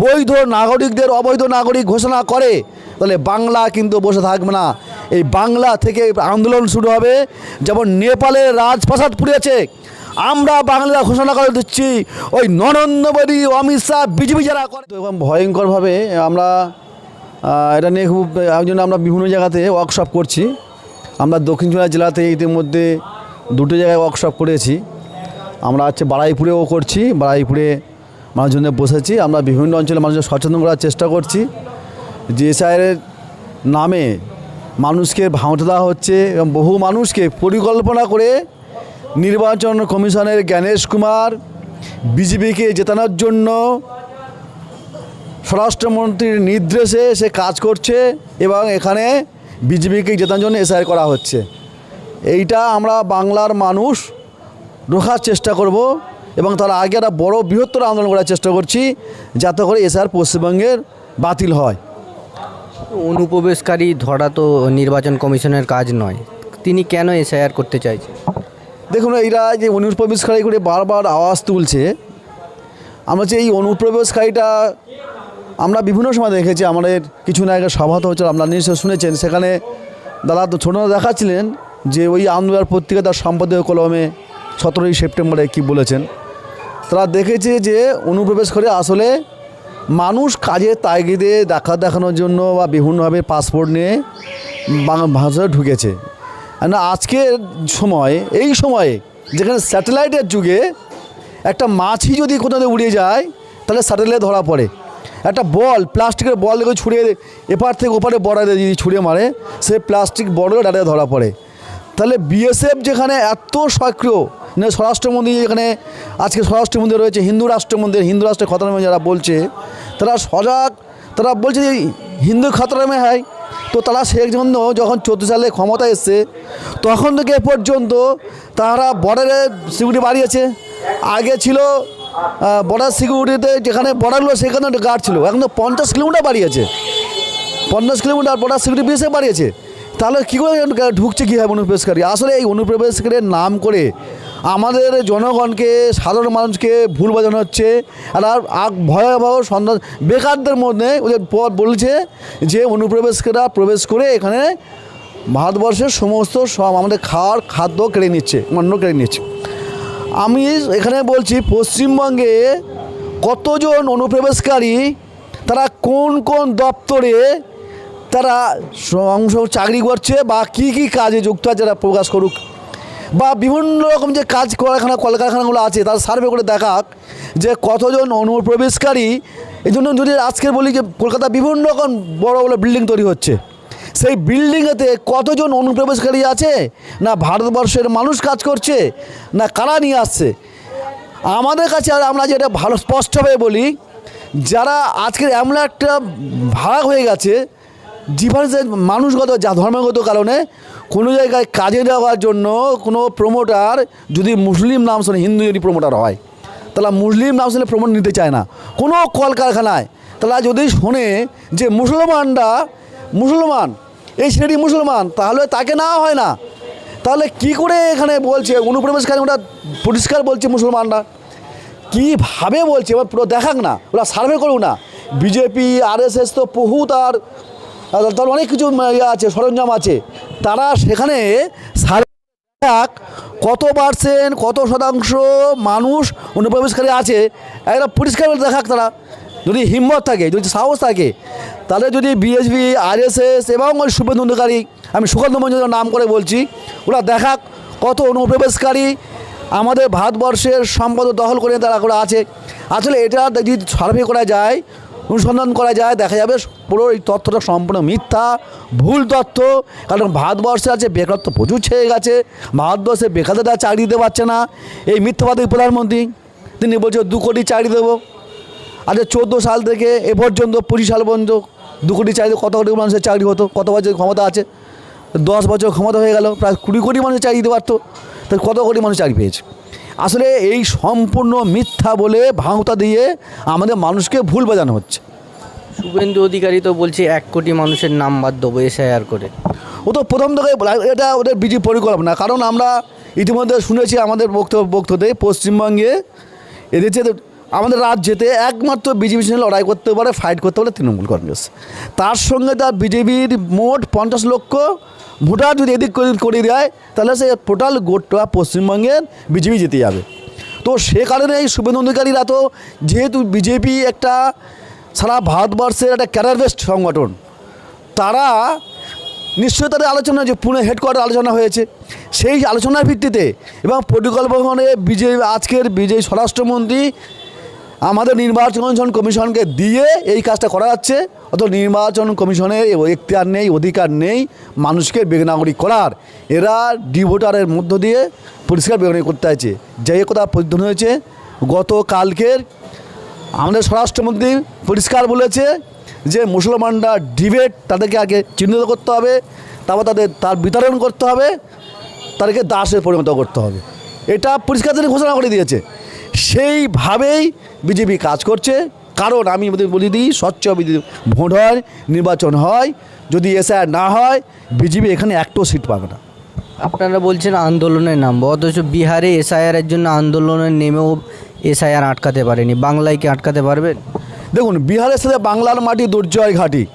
বৈধ নাগরিকদের অবৈধ নাগরিক ঘোষণা করে, তাহলে বাংলা কিন্তু বসে থাকবে না। এই বাংলা থেকে আন্দোলন শুরু হবে, যেমন নেপালের রাজপ্রাসাদ পুড়িয়েছে। আমরা বাংলা ঘোষণা করে দিচ্ছি, ওই নরেন্দ্র মোদী, অমিত শাহ, বিজেপি যারা করে। তো এবং ভয়ঙ্করভাবে আমরা এটা নিয়ে খুব এই জন্য আমরা বিভিন্ন জায়গাতে ওয়ার্কশপ করছি। আমরা দক্ষিণ চব্বিশ জেলাতে ইতিমধ্যে দুটো জায়গায় ওয়ার্কশপ করেছি। আমরা হচ্ছে বাড়াইপুরেও করছি বাড়াইপুরে মানুষজনে বসেছি, আমরা বিভিন্ন অঞ্চলে মানুষজন সচেতন করার চেষ্টা করছি। যে এসআইয়ের নামে মানুষকে ভাঁওতে দেওয়া হচ্ছে এবং বহু মানুষকে পরিকল্পনা করে নির্বাচন কমিশনের জ্ঞানেশ কুমার বিজেপিকে জেতানোর জন্য স্বরাষ্ট্রমন্ত্রীর নির্দেশে সে কাজ করছে এবং এখানে বিজেপিকে জেতানোর জন্য এসআইআর করা হচ্ছে। এইটা আমরা বাংলার মানুষ রোখার চেষ্টা করব। এবং তারা আগে একটা বড় বৃহত্তর আন্দোলন করার চেষ্টা করছি যাতে করে এসআর পশ্চিমবঙ্গের বাতিল হয়। অনুপ্রবেশকারী ধরা তো নির্বাচন কমিশনের কাজ নয়। তিনি কেন এসআইআর করতে চাইছেন? দেখুন এরা যে অনুপ্রবেশকারী করে বারবার আওয়াজ তুলছে আমরা যে এই অনুপ্রবেশকারীটা আমরা বিভিন্ন সময় দেখেছি আমাদের কিছু না আগে সভা তো হচ্ছে আপনারা নিশ্চয় শুনেছেন সেখানে দাদা তো ছোটো দেখাচ্ছিলেন যে ওই আন্দোলন পত্রিকা তার সম্পাদক কলমে সতেরোই সেপ্টেম্বরে কি বলেছেন। তারা দেখেছে যে অনুপ্রবেশ করে আসলে মানুষ কাজে তাগিদে দেখা দেখানোর জন্য বা বিভিন্নভাবে পাসপোর্ট নিয়ে বাংলা ভাষায় ঢুকেছে। না আজকের সময়, এই সময়ে যেখানে স্যাটেলাইটের যুগে একটা মাছি যদি কোথাও উড়ে যায়, তাহলে স্যাটেলাইট ধরা পড়ে। একটা বল, প্লাস্টিকের বল দেখে ছুঁড়ে এপার থেকে ওপারে বর্ডারে যদি ছুঁড়ে মারে সে প্লাস্টিক বর্ডারে ডাইরেক্ট ধরা পড়ে। তাহলে বিএসএফ যেখানে এত সক্রিয় স্বরাষ্ট্রমন্ত্রী যেখানে, আজকে স্বরাষ্ট্রমন্ত্রী রয়েছে, হিন্দু রাষ্ট্রমন্ত্রী, হিন্দু রাষ্ট্রের খতরামে যারা বলছে, তারা সজাগ, তারা বলছে যে হিন্দু খতরামে হয় তো তারা শেখ জন্য যখন চোদ্দ সালে ক্ষমতা এসছে, তখন থেকে এ পর্যন্ত তারা বর্ডারে সিকিউরিটি বাড়িয়েছে। আগে ছিল বর্ডার সিকিউরিটিতে যেখানে বর্ডারগুলো সেখানে গার্ড ছিল। এখন তো পঞ্চাশ কিলোমিটার বাড়িয়েছে। পঞ্চাশ কিলোমিটার বর্ডার সিকিউরিটি বিএসএফ বাড়িয়েছে। তাহলে কী করে ঢুকছে কী হয় অনুপ্রবেশকারী আসলে এই অনুপ্রবেশকারীর নাম করে আমাদের জনগণকে, সাধারণ মানুষকে ভুল বোঝানো হচ্ছে। আর আর ভয়াবহ সন্ধান, বেকারদের মধ্যে ওদের বলছে যে অনুপ্রবেশকারীরা প্রবেশ করে এখানে ভারতবর্ষের সমস্ত সব আমাদের খাওয়ার খাদ্য কেড়ে নিচ্ছে অন্য কেড়ে নিচ্ছে। আমি এখানে বলছি, পশ্চিমবঙ্গে কতজন অনুপ্রবেশকারী, তারা কোন কোন দপ্তরে তারা অংশ চাকরি করছে বা কি কি কাজে যুক্ত আছে তারা প্রকাশ করুক। বা বিভিন্ন রকম যে কাজ কলকারখানা কলকারখানাগুলো আছে, তার সার্ভে করে দেখাক যে কতজন অনুপ্রবেশকারী। এই জন্য যদি আজকে বলি যে কলকাতা বিভিন্ন রকম বড় বড় বিল্ডিং তৈরি হচ্ছে, সেই বিল্ডিংয়েতে কতজন অনুপ্রবেশকারী আছে? না ভারতবর্ষের মানুষ কাজ করছে? না কারা নিয়ে আসছে? আমাদের কাছে আর আমরা যেটা ভালো স্পষ্টভাবে বলি, যারা আজকের এমন একটা ভাগ হয়ে গেছে জীবনের মানুষগত, যা ধর্মগত কারণে কোনো জায়গায় কাজে দেওয়ার জন্য কোনো প্রমোটার যদি মুসলিম নাম শোনে, হিন্দু যদি প্রমোটার হয়, তাহলে মুসলিম নাম শুনে প্রমোট নিতে চায় না। কোনো কলকারখানায়, তাহলে যদি শোনে যে মুসলমানরা, মুসলমান, এই ছেলেটি মুসলমান, তাহলে তাকে নেওয়া হয় না। তাহলে কি করে এখানে বলছে, অনুপ্রবেশকারী ওটা পরিষ্কার বলছে মুসলমানরা? কীভাবে বলছে? এবার পুরো দেখাক না, ওরা সার্ভে করুক না। বিজেপি আরএসএস তো বহু তার তার অনেক কিছু ইয়ে আছে, সরঞ্জাম আছে। তারা সেখানে সার্ভে দেখাক কত পার্সেন্ট কত শতাংশ মানুষ অনুপ্রবেশকারী আছে? একটা পরিষ্কার করে দেখাক তারা। যদি হিম্মত থাকে, যদি সাহস থাকে, তাহলে যদি বিএসবি আরএসএস এবং ওই শুভেন্দু অধিকারী, আমি সুকান্ত মঞ্জুর নাম করে বলছি, ওরা দেখাক কত অনুপ্রবেশকারী আমাদের ভারতবর্ষের সম্পদ দখল করে তারা করে আছে। আসলে এটা যদি সার্ভে করা যায় অনুসন্ধান করা যায়, দেখা যাবে পুরো এই তথ্যটা সম্পূর্ণ মিথ্যা, ভুল তথ্য, কারণ ভারতবর্ষে আছে বেকারত্ব প্রচুর ছেয়ে গেছে, ভারতবর্ষে বেকারদের চাকরি দিতে পারছে না। এই মিথ্যাবাদী প্রধানমন্ত্রী, তিনি বলছে দু কোটি চাকরি দেবো। আচ্ছা চোদ্দ সাল থেকে এ পর্যন্ত পঁচিশ সাল পর্যন্ত দু কোটি চাকরি, কত কোটি মানুষের চাকরি হতো, কত বছর ক্ষমতা আছে? দশ বছর ক্ষমতা হয়ে গেল, প্রায় কুড়ি কোটি মানুষের চাকরি দিতে পারতো, তাহলে কত কোটি মানুষ চাকরি পেয়েছে? আসলে এই সম্পূর্ণ মিথ্যা বলে ভাঙতা দিয়ে আমাদের মানুষকে ভুল বাজানো হচ্ছে। শুভেন্দু অধিকারী তো বলছে এক কোটি মানুষের নাম বাদ দেবো এসআইআর করে। ও তো প্রথম থেকে এটা ওদের বিজি পরিকল্পনা কারণ আমরা ইতিমধ্যে শুনেছি আমাদের বক্তব্য বক্তব্যে পশ্চিমবঙ্গে এদেশে আমাদের রাজ্যেতে একমাত্র বিজেপির সঙ্গে লড়াই করতে পারে ফাইট করতে পারে তৃণমূল কংগ্রেস। তার সঙ্গে তার বিজেপির মোট পঞ্চাশ লক্ষ ভোটার যদি এদিক করে দেয়, তাহলে সে টোটাল গোটা পশ্চিমবঙ্গের বিজেপি জিতে যাবে। তো সে কারণে এই শুভেন্দু অধিকারীরা তো যেহেতু বিজেপি একটা সারা ভারতবর্ষের একটা ক্যারিয়ার বেস্ট সংগঠন, তারা নিশ্চয়ই তাদের আলোচনা যে পুনে হেডকোয়ার্টার আলোচনা হয়েছে, সেই আলোচনার ভিত্তিতে এবং পরিকল্পনায় বিজেপি আজকের বিজয়ী স্বরাষ্ট্রমন্ত্রী আমাদের নির্বাচন কমিশনকে দিয়ে এই কাজটা করা যাচ্ছে। অত নির্বাচন কমিশনের এখতিয়ার নেই, অধিকার নেই মানুষকে বেগনাগরিক করার। এরা ডিভোটারের মধ্য দিয়ে পরিষ্কার বেগনাগরিক করতে আছে যে কথা প্রতিধ্বনি হয়েছে, গতকালকের আমাদের স্বরাষ্ট্রমন্ত্রী পরিষ্কার বলেছে যে মুসলমানরা ডিবেট তাদেরকে আগে চিহ্নিত করতে হবে, তারপর তাদের, তার বিতরণ করতে হবে, তাদেরকে দাসে পরিণত করতে হবে। এটা পরিষ্কার ঘোষণা করে দিয়েছে। সেইভাবেই বিজেপি কাজ করছে। কারণ আমি বলি- বলি দিই স্বচ্ছ ভোট হয় নির্বাচন হয় যদি এসআর না হয় বিজেপি এখানে একটাও সিট পাবে না। আপনারা বলছেন আন্দোলনের নামবো অথচ বিহারে এসআইআরের জন্য আন্দোলনের নেমেও এসআইআর আটকাতে পারেনি। বাংলায় কি আটকাতে পারবেন? দেখুন বিহারের সাথে বাংলার মাটি দুর্জয় ঘাটি।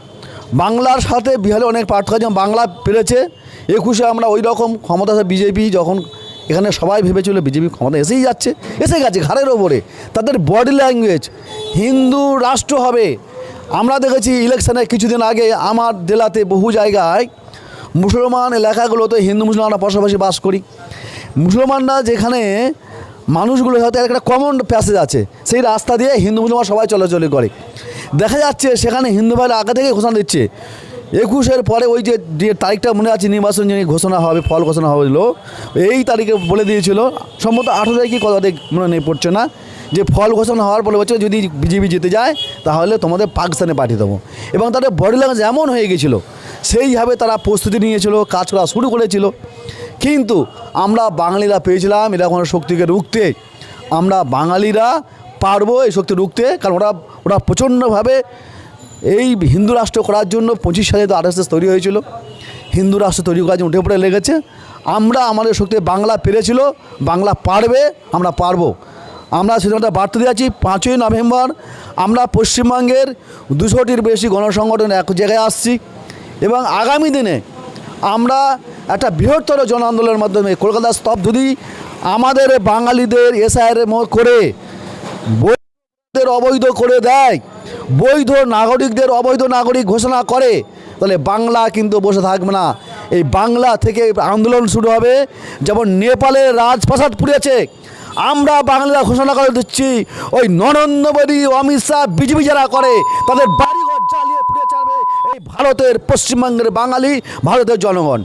বাংলার সাথে বিহারে অনেক পার্থক্য যেমন বাংলা পেরেছে। একুশে আমরা ওই রকম ক্ষমতা বিজেপি যখন এখানে সবাই ভেবেছিল বিজেপি ক্ষমতা এসেই যাচ্ছে, এসে গেছে ঘাড়ের ওপরে। তাদের বডি ল্যাঙ্গুয়েজ হিন্দু রাষ্ট্র হবে। আমরা দেখেছি ইলেকশনে কিছুদিন আগে আমার জেলাতে বহু জায়গায় মুসলমান এলাকাগুলোতে হিন্দু মুসলমানরা পাশাপাশি বাস করি। মুসলমানরা যেখানে মানুষগুলো সাথে একটা কমন প্যাসেজ আছে, সেই রাস্তা দিয়ে হিন্দু মুসলমান সবাই চলাচলি করে। দেখা যাচ্ছে সেখানে হিন্দু ভাইরা আগে থেকে ঘোষণা দিচ্ছে একুশের পরে ওই যে যে তারিখটা মনে আছে নির্বাচন যিনি ঘোষণা হবে, ফল ঘোষণা হলো এই তারিখে বলে দিয়েছিল। সম্ভবত আঠেরো তারিখে তারিখ মনে নেই, পড়ছে না। যে ফল ঘোষণা হওয়ার পরে বলছে যদি বিজেপি জিতে যায়, তাহলে তোমাদের পাকিস্তানে পাঠিয়ে দেবো। এবং তাদের বডি ল্যাঙ্গুয়েজ এমন হয়ে গেছিল, সেইভাবে তারা প্রস্তুতি নিয়েছিল, কাজ করা শুরু করেছিল। কিন্তু আমরা বাঙালিরা পেয়েছিলাম, এরকম শক্তিকে রুখতে। আমরা বাঙালিরা পারব এই শক্তি রুখতে, কারণ ওরা ওরা প্রচণ্ডভাবে এই হিন্দু রাষ্ট্র করার জন্য পঁচিশ সালে তো আরএসএস তৈরি হয়েছিল। হিন্দু রাষ্ট্র তৈরি করার জন্য উঠে পড়ে লেগেছে। আমরা আমাদের শক্তি বাংলা পেরেছিল, বাংলা পারবে, আমরা পারব। আমরা সেখানটা বার্তা দিয়েছি পাঁচই নভেম্বর। আমরা পশ্চিমবঙ্গের দুশোটির বেশি গণসংগঠন এক জায়গায় আসছি এবং আগামী দিনে আমরা একটা বৃহত্তর জন আন্দোলনের মাধ্যমে কলকাতা স্তব্ধদি আমাদের বাঙালিদের এসআইয়ের করে, বৈধদের অবৈধ করে দেয় বৈধ নাগরিকদের অবৈধ নাগরিক ঘোষণা করে, তাহলে বাংলা কিন্তু বসে থাকবে না। এই বাংলা থেকে আন্দোলন শুরু হবে, যেমন নেপালের রাজপ্রাসাদ পুড়েছে আমরা বাংলা ঘোষণা করে দিচ্ছি, ওই নরেন্দ্র মোদী অমিত শাহ বিজেপি যারা করে, তাদের বাড়িঘর জ্বালিয়ে পুড়ে ছাড়বে এই ভারতের পশ্চিমবঙ্গের বাঙালি, ভারতের জনগণ।